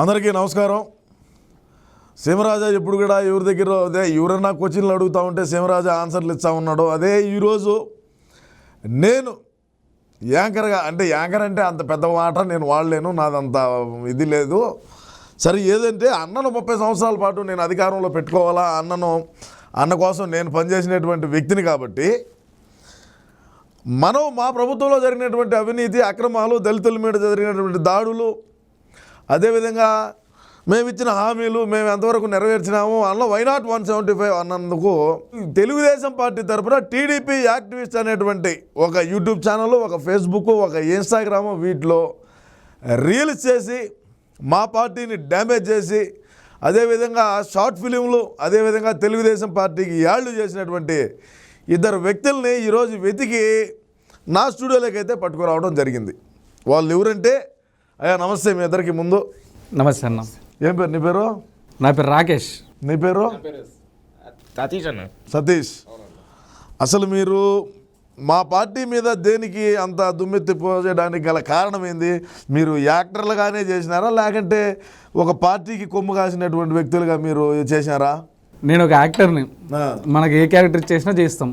అందరికీ నమస్కారం. సీమరాజా ఎప్పుడు కూడా ఎవరి దగ్గర అదే ఎవరన్నా క్వశ్చన్లు అడుగుతూ ఉంటే సీమరాజా ఆన్సర్లు ఇస్తా ఉన్నాడు. అదే ఈరోజు నేను యాంకర్గా అంటే యాంకర్ అంటే అంత పెద్ద మాట నేను వాడలేను నాదంత ఇది లేదు. సరే ఏదంటే అన్నను ముప్పై సంవత్సరాల పాటు నేను అధికారంలో పెట్టుకోవాలా అన్నను అన్న కోసం నేను పనిచేసినటువంటి వ్యక్తిని కాబట్టి మనం మా ప్రభుత్వంలో జరిగినటువంటి అవినీతి అక్రమాలు దళితుల మీద జరిగినటువంటి దాడులు అదేవిధంగా మేము ఇచ్చిన హామీలు మేము ఎంతవరకు నెరవేర్చినాము అన్న వైనాట్ వన్ సెవెంటీ ఫైవ్ అన్నందుకు తెలుగుదేశం పార్టీ తరఫున టీడీపీ యాక్టివిస్ట్ అనేటువంటి ఒక యూట్యూబ్ ఛానల్ ఒక ఫేస్బుక్ ఒక ఇన్స్టాగ్రామ్ వీటిలో రీల్స్ చేసి మా పార్టీని డ్యామేజ్ చేసి అదేవిధంగా షార్ట్ ఫిలింలు అదేవిధంగా తెలుగుదేశం పార్టీకి యాళ్ళు చేసినటువంటి ఇద్దరు వ్యక్తుల్ని ఈరోజు వెతికి నా స్టూడియోలోకి అయితే పట్టుకురావడం జరిగింది. వాళ్ళు ఎవరంటే అయ్యా నమస్తే మీ ఇద్దరికి ముందు. నమస్తే అన్న. ఏం పేరు? నీ పేరు? నా పేరు రాకేష్. నీ పేరు? సతీష్ అన్న. సతీష్. అసలు మీరు మా పార్టీ మీద దేనికి అంత దుమ్మెత్తి పోసేయడానికి గల కారణం ఏంది? మీరు యాక్టర్లుగానే చేసినారా? లేకంటే ఒక పార్టీకి కొమ్ము కాసినటువంటి వ్యక్తులుగా మీరు చేసినారా? నేను ఒక యాక్టర్ని. మనకి ఏ క్యారెక్టర్ చేసినా చేస్తాం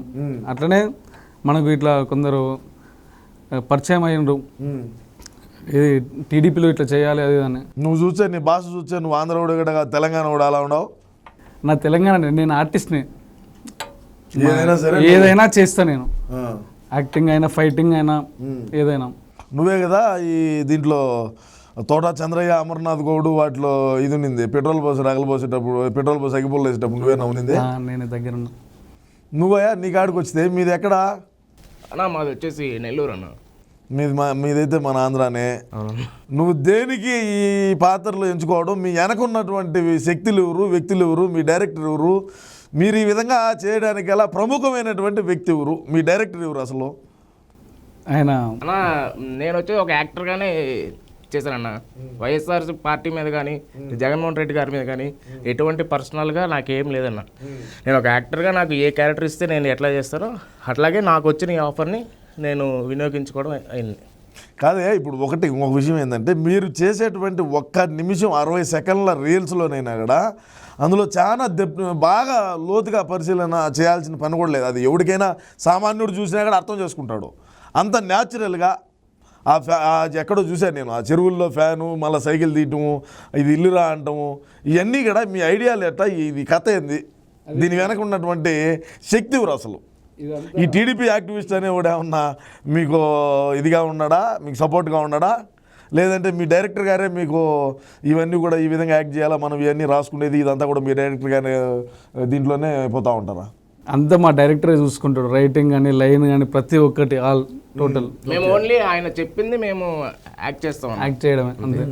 అట్లనే మనకు ఇట్లా కొందరు పరిచయం అయ్యిండ్రు. ఇది టీడీపీలో ఇట్లా చేయాలి అది అని. నువ్వు చూసే నీ భాష చూసే నువ్వు ఆంధ్ర కూడా తెలంగాణ కూడా అలా ఉండవు? నా తెలంగాణ నేను ఆర్టిస్ట్ని ఏదైనా సరే ఏదైనా చేస్తా నేను. ఆ. యాక్టింగ్ అయినా ఫైటింగ్ అయినా ఏదైనా. నువ్వే కదా ఈ దీంట్లో తోట చంద్రయ్య అమర్నాథ్ గౌడు వాటిలో ఇది ఉన్నింది. పెట్రోల్ పోసి రగలు పోసేటప్పుడు పెట్రోల్ పోసి అగ్గిపోలు వేసేటప్పుడు నువ్వేనా ఉన్నింది ఆ, నేను దగ్గర ఉన్నా. నువ్వయ్యా నీ కాడికి వచ్చితే మీది ఎక్కడా? అన్న మాది వచ్చేసి నెల్లూరు అన్న. మీది మా మీదైతే మన ఆంధ్రానే. నువ్వు దేనికి ఈ పాత్రలు ఎంచుకోవడం? మీ వెనకున్నటువంటి శక్తులు ఎవరు? వ్యక్తులు ఎవరు? మీ డైరెక్టర్ ఎవరు? మీరు ఈ విధంగా చేయడానికి గల ప్రముఖమైనటువంటి వ్యక్తి ఎవరు? మీ డైరెక్టర్ ఎవరు అసలు? ఆయన అన్న నేను వచ్చి ఒక యాక్టర్గానే చేశానన్న. వైఎస్ఆర్ పార్టీ మీద కానీ జగన్మోహన్ రెడ్డి గారి మీద కానీ ఎటువంటి పర్సనల్గా నాకేం లేదన్న. నేను ఒక యాక్టర్గా నాకు ఏ క్యారెక్టర్ ఇస్తే నేను ఎట్లా చేస్తానో అట్లాగే నాకు వచ్చిన ఈ ఆఫర్ని నేను వినియోగించుకోవడం అయింది. కాదే ఇప్పుడు ఒకటి ఒక విషయం ఏంటంటే మీరు చేసేటువంటి ఒక్క నిమిషం అరవై సెకండ్ల రీల్స్లోనైనా కూడా అందులో చాలా బాగా లోతుగా పరిశీలన చేయాల్సిన పని కూడా లేదు. అది ఎవరికైనా సామాన్యుడు చూసినా కూడా అర్థం చేసుకుంటాడు. అంత న్యాచురల్గా ఆ ఫ్యా ఆ ఎక్కడో చూశాను నేను ఆ చెరువుల్లో ఫ్యాను మళ్ళీ సైకిల్ తీయటము ఇది ఇల్లురా అంటము ఇవన్నీ కూడా మీ ఐడియాలు ఎట్టా? ఇది కథ ఏంది? దీని వెనక ఉన్నటువంటి శక్తి అసలు. ఈ టీడీపీ యాక్టివిస్ట్ అనేవాడు ఏమన్నా మీకు ఇదిగా ఉన్నాడా? మీకు సపోర్ట్గా ఉన్నాడా? లేదంటే మీ డైరెక్టర్ గారే మీకు ఇవన్నీ కూడా ఈ విధంగా యాక్ట్ చేయాలా? మనం ఇవన్నీ రాసుకునేది ఇదంతా కూడా మీ డైరెక్టర్ గానే దీంట్లోనే పోతా ఉంటారా? అంతా మా డైరెక్టరే చూసుకుంటాడు. రైటింగ్ కానీ లైన్ కానీ ప్రతి ఒక్కటి ఆల్ టోటల్. మేము. ఓన్లీ ఆయన చెప్పింది మేము యాక్ట్ చేస్తాం. యాక్ట్ చేయడమే అంతే.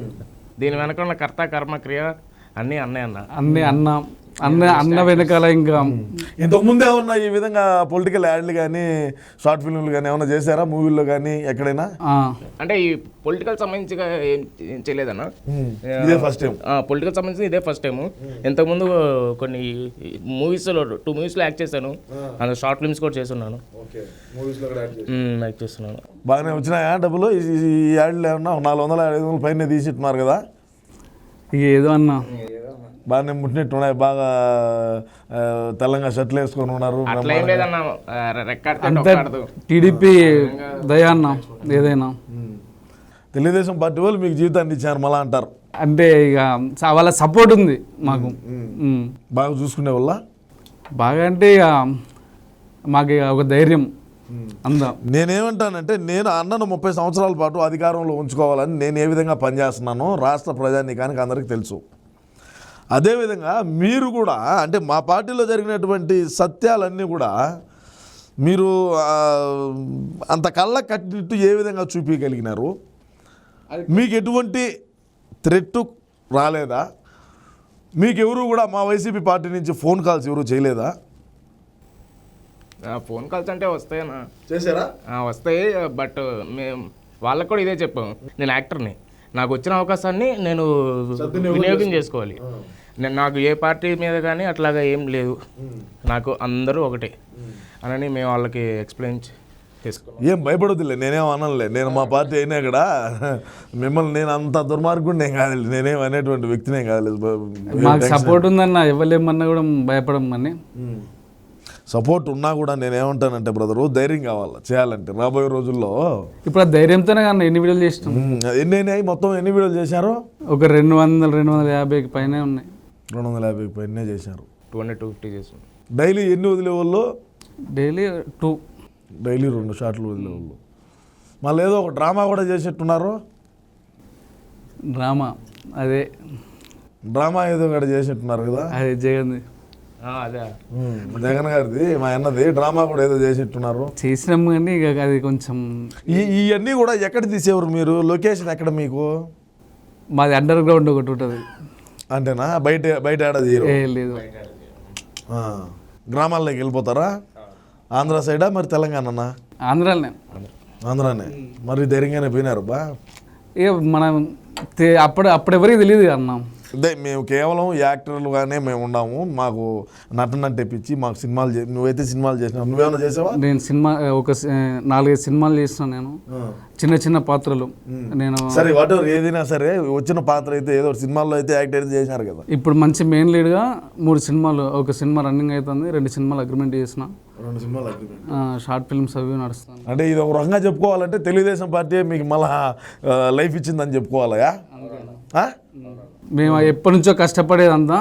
దీని వెనక ఉన్న కర్త కర్మ క్రియ అన్నీ అన్నయ్య అన్న. అన్ని అన్న. అన్న అన్న వెనకాల ఇంకా ఇంతకు ముందే ఏమన్నా ఈ విధంగా పొలిటికల్ యాడ్లు కానీ షార్ట్ ఫిల్మ్లు కానీ ఏమైనా చేశారా? మూవీల్లో కానీ ఎక్కడైనా? ఆ, అంటే ఈ పొలిటికల్ సంబంధించిగా ఏం చేయలేదన్న? ఇదే ఫస్ట్ టైం పొలిటికల్ సంబంధించి ఇదే ఫస్ట్ టైము ఇంతకుముందు కొన్ని మూవీస్లో టూ మూవీస్లో యాక్ట్ చేశాను. అందులో షార్ట్ ఫిల్మ్స్ కూడా చేస్తున్నాను. యాక్ట్ చేస్తున్నాను. బాగానే వచ్చినాయా డబ్బులు? ఈ యాడ్లు ఏమన్నా? నాలుగు వందల ఐదు వందల పైన తీసిట్టున్నారు కదా? ఇక ఏదో అన్న. బాగానే ముట్టినట్టు ఉన్నాయి. బాగా తెల్లంగా షర్ట్లు వేసుకొని ఉన్నారు. ఒక్కడదు టీడీపీ దయా అన్న ఏదైనా తెలుగుదేశం పార్టీ వాళ్ళు మీకు జీవితాన్ని ఇచ్చారు మళ్ళా అంటారు. అంటే ఇక వాళ్ళ సపోర్ట్ ఉంది మాకు. బాగా చూసుకునే వల్ల బాగా అంటే ఇక మాకు ఇక ఒక ధైర్యం. అందా. నేనేమంటానంటే నేను అన్నను ముప్పై సంవత్సరాల పాటు అధికారంలో ఉంచుకోవాలని నేను ఏ విధంగా పనిచేస్తున్నానో రాష్ట్ర ప్రజానీకానికి అందరికీ తెలుసు. అదేవిధంగా మీరు కూడా అంటే మా పార్టీలో జరిగినటువంటి సత్యాలన్నీ కూడా మీరు అంత కళ్ళ కట్టినట్టు ఏ విధంగా చూపించగలిగినారు? మీకు ఎటువంటి థ్రెట్ రాలేదా? మీకు ఎవరు కూడా మా వైసీపీ పార్టీ నుంచి ఫోన్ కాల్స్ ఎవరు చేయలేదా? ఫోన్ కాల్స్ అంటే వస్తాయన్న. చేశారా? వస్తాయి బట్ మేము వాళ్ళకు కూడా ఇదే చెప్పాము. నేను యాక్టర్ని. నాకు వచ్చిన అవకాశాన్ని నేను వినియోగం చేసుకోవాలి. నేను నాకు ఏ పార్టీ మీద కానీ అట్లాగా ఏం లేదు. నాకు అందరూ ఒకటే. అనని మేము వాళ్ళకి ఎక్స్ప్లెయిన్ ఏం భయపడొద్దులే నేనేం అనలే నేను మా పార్టీ అయినా ఇక్కడ మిమ్మల్ని నేను అంత దుర్మార్గుడు నేను కాదు నేనేం అనేటువంటి వ్యక్తినే కాదు మాకు సపోర్ట్ ఉందన్న ఇవ్వలేమన్నా కూడా భయపడమని సపోర్ట్ ఉన్నా కూడా నేను ఏమంటానంటే బ్రదరు ధైర్యం కావాలి? చేయాలంటే. రాబోయే రోజుల్లో ఇప్పుడు ఆ ధైర్యంతోనే కానీ ఎన్ని వీడియోలు చేసినాం? ఎన్ని అయినాయి? మొత్తం ఎన్ని వీడియోలు చేశారు? ఒక రెండు వందలు రెండు వందల యాభైకి పైనే ఉన్నాయి. రెండు వందల యాభై పైనే చేశారు. టూ హండ్రెడ్ టూ ఫిఫ్టీ చేసాం డైలీ ఎన్ని వదిలేవాళ్ళు డైలీ టూ. డైలీ రెండు షాట్లు వదిలేవాళ్ళు మళ్ళీ ఏదో ఒక డ్రామా కూడా చేసేట్టున్నారు? డ్రామా అదే. డ్రామా ఏదో కూడా చేసేట్టున్నారు కదా? అదే జగన్. జగన్ గారిది మా అన్నది డ్రామా కూడా ఏదో చేసేట్టున్నారు. చేసినాం కానీ ఇక అది కొంచెం ఈ ఇవన్నీ కూడా ఎక్కడ తీసేవారు మీరు? లొకేషన్ ఎక్కడ మీకు? మాది అండర్ గ్రౌండ్ ఒకటి ఉంటుంది. అంటేనా బయట బయట ఏ లేదు. ఆ, గ్రామాల్లోకి వెళ్ళిపోతారా? ఆంధ్ర సైడా మరి తెలంగాణనా? ఆంధ్రాలోనే ఆంధ్రానే. మరి ధైర్యంగానే పోయినారు బా. ఇక మనం అప్పుడు అప్పుడు ఎవరికి తెలియదు అన్న. అదే మేము కేవలం యాక్టర్లుగానే మేము ఉన్నాము. మాకు నటన తెప్పించి మాకు సినిమాలు నువ్వైతే సినిమాలు చేసినావు. నువ్వేమైనా చేసావా? నేను సినిమా ఒక నాలుగైదు సినిమాలు చేసిన నేను. చిన్న చిన్న పాత్రలు. నేను సరే వాట్ ఎవర్ ఏదైనా సరే వచ్చిన పాత్ర అయితే ఏదో సినిమాల్లో అయితే యాక్ట్ అయితే చేసినారు కదా. ఇప్పుడు మంచి మెయిన్ లీడ్గా మూడు సినిమాలు ఒక సినిమా రన్నింగ్ అవుతుంది రెండు సినిమాలు అగ్రిమెంట్ చేసిన. రెండు సినిమాలు అగ్రిమెంట్. షార్ట్ ఫిల్మ్స్ అవి నడుస్తాను అంటే ఇది ఒక రకంగా చెప్పుకోవాలంటే తెలుగుదేశం పార్టీ మీకు మళ్ళా లైఫ్ ఇచ్చిందని చెప్పుకోవాలయా? మేము ఎప్పటి నుంచో కష్టపడేదంతా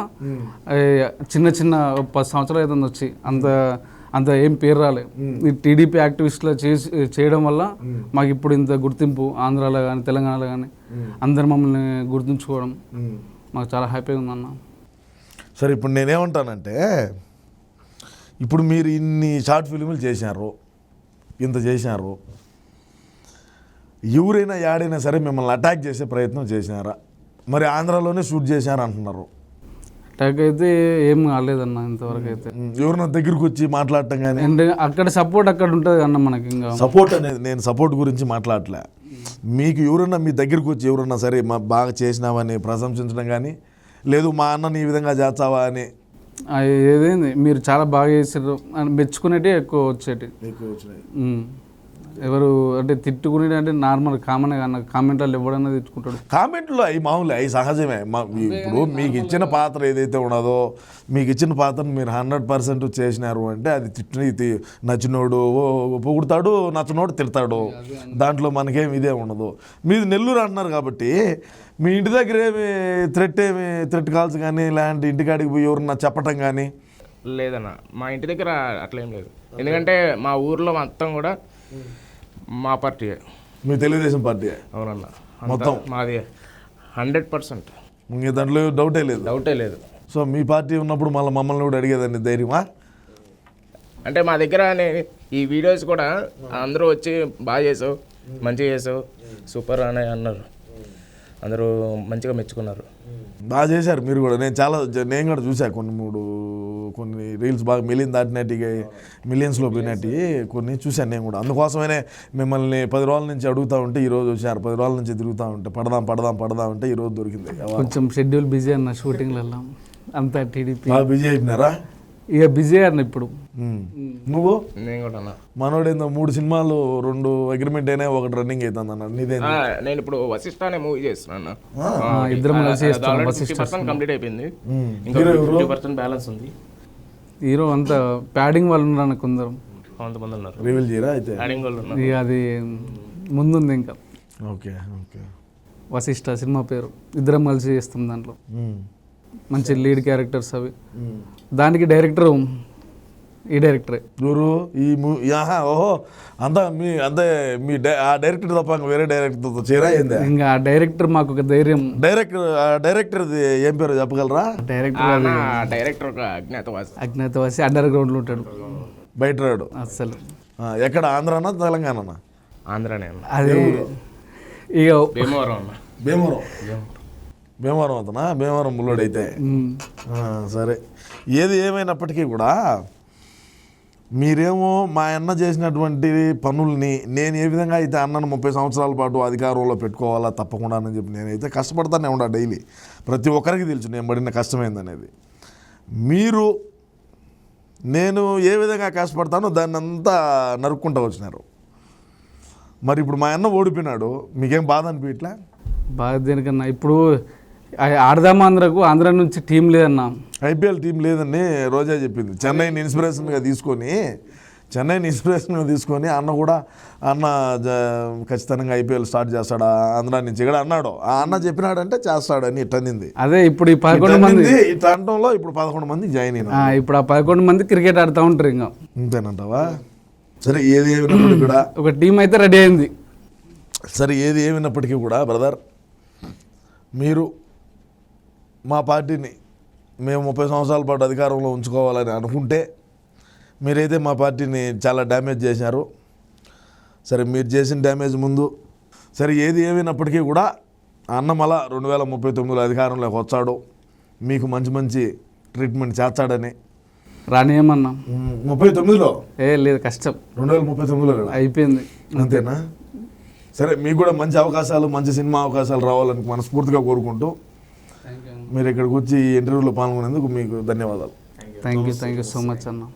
చిన్న చిన్న పది సంవత్సరాలు అవుతుంది వచ్చి. అంత అంత ఏం పేరు రాలే. ఈ టీడీపీ యాక్టివిస్ట్లో చేసి చేయడం వల్ల మాకు ఇప్పుడు ఇంత గుర్తింపు ఆంధ్రాలో కానీ తెలంగాణలో కానీ అందరు మమ్మల్ని గుర్తుంచుకోవడం మాకు చాలా హ్యాపీగా ఉందన్న సరే ఇప్పుడు నేనేమంటానంటే ఇప్పుడు మీరు ఇన్ని షార్ట్ ఫిల్ములు చేశారు ఇంత చేశారు ఎవరైనా యాడైనా సరే మిమ్మల్ని అటాక్ చేసే ప్రయత్నం చేసినారా మరి ఆంధ్రాలోనే షూట్ చేశారు అంటున్నారు అటాక్ అయితే ఏం కాలేదన్న ఇంతవరకు అయితే. ఎవరైనా దగ్గరికి వచ్చి మాట్లాడటం కానీ అండ్ అక్కడ సపోర్ట్ అక్కడ ఉంటుంది అన్న మనకి ఇంకా. సపోర్ట్ అనేది నేను సపోర్ట్ గురించి మాట్లాడలే. మీకు ఎవరన్నా మీ దగ్గరికి వచ్చి ఎవరన్నా సరే మా బాగా చేసినావని ప్రశంసించడం కానీ లేదు మా అన్నని ఈ విధంగా చేస్తావా అని. ఏదైంది? మీరు చాలా బాగా చేసారు అని మెచ్చుకునేటి ఎక్కువ వచ్చేటి ఎక్కువ వచ్చినాయి. ఎవరు అంటే తిట్టుకునేటి అంటే నార్మల్ కామన్ అన్న కామెంట్లు ఎవడన్నా తిట్టుకుంటాడు? కామెంట్లో అవి మామూలే అవి సహజమే. మా ఇప్పుడు మీకు ఇచ్చిన పాత్ర ఏదైతే ఉన్నదో మీకు ఇచ్చిన పాత్రను మీరు హండ్రెడ్ పర్సెంట్ చేసినారు అంటే అది తిట్టిన నచ్చినోడు ఓ- పొగుడుతాడు నచ్చనోడు తిడతాడు. దాంట్లో మనకేం ఇదే ఉండదు. మీది నెల్లూరు అంటున్నారు కాబట్టి మీ ఇంటి దగ్గర ఏమి థ్రెట్ ఏమి థ్రెట్ కాల్స్ కానీ ఇలాంటి ఇంటికాడికి పోయి ఎవరన్నా చెప్పటం కానీ? లేదన్న మా ఇంటి దగ్గర అట్లా ఏం లేదు. ఎందుకంటే మా ఊర్లో మొత్తం కూడా మా పార్టీ మీ తెలుగుదేశం పార్టీ అవునన్న. మొత్తం? మాది హండ్రెడ్ పర్సెంట్. ఇంక దాంట్లో డౌటే లేదు? డౌటే లేదు. సో మీ పార్టీ ఉన్నప్పుడు మళ్ళీ మమ్మల్ని కూడా అడిగేదండి ధైర్యమా? అంటే మా దగ్గర ఈ వీడియోస్ కూడా అందరూ వచ్చి బాగా చేసావు మంచిగా చేసావు సూపర్ అని అన్నారు. అందరూ మంచిగా మెచ్చుకున్నారు. బాగా చేశారు మీరు కూడా. నేను చాలా నేను కూడా చూసా కొన్ని మూడు కొన్ని రీల్స్ బాగా మిలియన్ దాటినట్టు మిలియన్స్లో పోయినట్టు కొన్ని చూశాను నేను కూడా. అందుకోసమనే మిమ్మల్ని పది రోజుల నుంచి అడుగుతా ఉంటే ఈ రోజు వచ్చారు. పది రోజుల నుంచి తిరుగుతూ ఉంటే పడదాం పడదాం పడదాం అంటే ఈ రోజు దొరికింది. కొంచెం షెడ్యూల్ బిజీ అన్న షూటింగ్లలో అంతా టీడీపీ బిజీ అయిపోయినారా? ఇక బిజీ అన్న ఇప్పుడు. నువ్వు? నేను కూడా అన్న. మనోడేందో మూడు సినిమాలు రెండు అగ్రిమెంట్ అయినా ఒకటి రన్నింగ్ అవుతుంది అన్నాడు నీదే ఆ, నేను ఇప్పుడు వశిష్ఠ అనే మూవీ చేస్తున్నాను ఇద్దరం కలిసి చేస్తాం ఫిఫ్టీ పర్సెంట్ కంప్లీట్ అయిపోయింది. ఇంకా ఫిఫ్టీ పర్సెంట్ బ్యాలెన్స్ ఉంది. హీరో అంతా ప్యాడింగ్ వాళ్ళు ఉన్నారు అన్న కొందరు కొంతమంది ఉన్నారు. రివీల్ చేయరా అయితే? యాడింగ్ వాళ్ళు ఉన్నారు. ఇక అది ముందుంది ఇంకా. Okay okay. వశిష్ఠ సినిమా పేరు. ఇద్దరం కలిసి చేస్తాం దాంట్లో. మంచి లీడ్ క్యారెక్టర్స్ అవి. ఉమ్. దానికి డైరెక్టర్ ఈ డైరెక్టరే ఎవరు ఈ మూ- ఆహా ఓహో అంతా మీ అంతే మీ డై- ఆ డైరెక్టర్ తప్ప ఇంకా వేరే డైరెక్టర్తో చేరా ఇంకా ఆ డైరెక్టర్ మాకు ఒక ధైర్యం. డైరెక్టర్ ఆ డైరెక్టర్ది ఏం పేరు చెప్పగలరా? డైరెక్టర్ డైరెక్టర్ ఒక అజ్ఞాతవాసి అజ్ఞాతవాసి అండర్ గ్రౌండ్లో ఉంటాడు. బయట రాడు అస్సలు. ఆ, ఎక్కడ ఆంధ్రానా తెలంగాణనా? ఆంధ్రానే అన్న. అది ఇక భీమవరం అన్న. భీమవరం. భీమవరం అతనా? భీమవరం ముల్లోడైతే. సరే. ఏది ఏమైనప్పటికీ కూడా మీరేమో మా అన్న చేసినటువంటి పనుల్ని నేను ఏ విధంగా అయితే అన్నను ముప్పై సంవత్సరాల పాటు అధికారంలో పెట్టుకోవాలా తప్పకుండా అని చెప్పి నేనైతే కష్టపడతానే ఉండా డైలీ. ప్రతి ఒక్కరికి తెలుసు నేను పడిన కష్టమైందనేది మీరు నేను ఏ విధంగా కష్టపడతానో దాన్ని అంతా నరుక్కుంటూ వచ్చినారు. మరి ఇప్పుడు మా అన్న ఓడిపోయినాడు. మీకేం బాధ అనిపించట్లే బాగా దేనికన్నా? ఇప్పుడు ఆడదాం ఆంధ్రకు ఆంధ్ర నుంచి టీం లేదన్నా? ఐపీఎల్ టీం లేదని రోజా చెప్పింది. చెన్నైని ఇన్స్పిరేషన్గా తీసుకొని చెన్నైని ఇన్స్పిరేషన్గా తీసుకొని అన్న కూడా అన్న ఖచ్చితంగా ఐపీఎల్ స్టార్ట్ చేస్తాడా? ఆంధ్ర నుంచి ఇక్కడ అన్నాడు. ఆ అన్న చెప్పినాడంటే చేస్తాడని ఇట్టనింది అదే ఇప్పుడు ఈ పదకొండు మంది ఇట్లా అనడంలో ఇప్పుడు పదకొండు మంది జాయిన్ అయినా ఇప్పుడు ఆ పదకొండు మంది క్రికెట్ ఆడుతూ ఉంటారు ఇంకా. అంతేనంటావా సరే ఏది ఏమినప్పటికీ కూడా ఒక టీం అయితే రెడీ అయింది. సరే ఏది ఏమినప్పటికీ కూడా బ్రదర్ మీరు మా పార్టీని మేము ముప్పై సంవత్సరాల పాటు అధికారంలో ఉంచుకోవాలని అనుకుంటే మీరైతే మా పార్టీని చాలా డ్యామేజ్ చేశారు. సరే మీరు చేసిన డ్యామేజ్ ముందు సరే ఏది ఏమైనప్పటికీ కూడా అన్నమల రెండు వేల ముప్పై తొమ్మిదిలో అధికారంలోకి వచ్చాడు. మీకు మంచి మంచి ట్రీట్మెంట్ చేస్తాడని. రానియమన్నా ముప్పై తొమ్మిదిలో? ఏ లేదు కష్టం. రెండు వేల ముప్పై తొమ్మిదిలో? అయిపోయింది. అంతేనా? సరే మీకు కూడా మంచి అవకాశాలు మంచి సినిమా అవకాశాలు రావాలని మనస్ఫూర్తిగా కోరుకుంటూ మీరు ఇక్కడికి వచ్చి ఇంటర్వ్యూలో పాల్గొనేందుకు మీకు ధన్యవాదాలు. Thank you thank you so much అన్న.